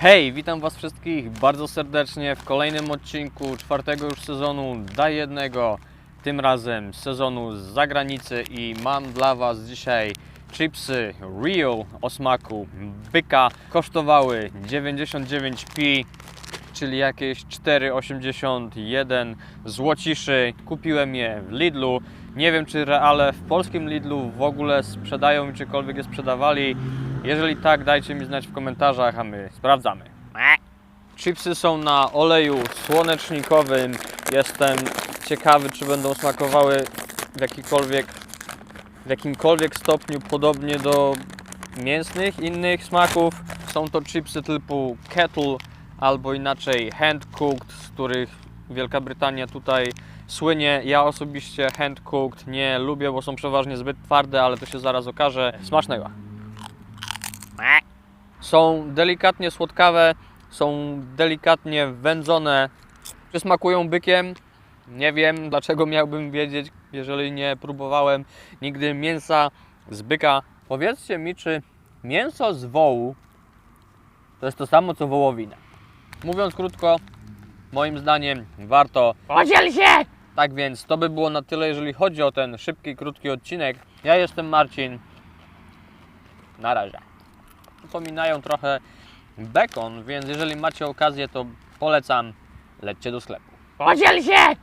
Hej, witam Was wszystkich bardzo serdecznie w kolejnym odcinku czwartego już sezonu da jednego, tym razem sezonu z zagranicy i mam dla Was dzisiaj chipsy Real o smaku byka. Kosztowały 99p, czyli jakieś 4,81 złociszy. Kupiłem je w Lidlu. Nie wiem, czy reale w polskim Lidlu w ogóle sprzedają i czykolwiek je sprzedawali. Jeżeli tak, dajcie mi znać w komentarzach, a my sprawdzamy. Chipsy są na oleju słonecznikowym. Jestem ciekawy, czy będą smakowały w jakikolwiek, w jakimkolwiek stopniu podobnie do mięsnych innych smaków. Są to chipsy typu kettle albo inaczej hand cooked, z których Wielka Brytania tutaj słynie. Ja osobiście hand cooked nie lubię, bo są przeważnie zbyt twarde, ale to się zaraz okaże. Smacznego. Są delikatnie słodkawe, są delikatnie wędzone. Czy smakują bykiem? Nie wiem, dlaczego miałbym wiedzieć, jeżeli nie próbowałem nigdy mięsa z byka. Powiedzcie mi, czy mięso z wołu to jest to samo co wołowina? Mówiąc krótko, moim zdaniem warto Podziel się! Tak więc to by było na tyle, jeżeli chodzi o ten szybki, krótki odcinek. Ja jestem Marcin. Na razie. Przypominają trochę bekon, więc jeżeli macie okazję, to polecam, lećcie do sklepu. Podziel się!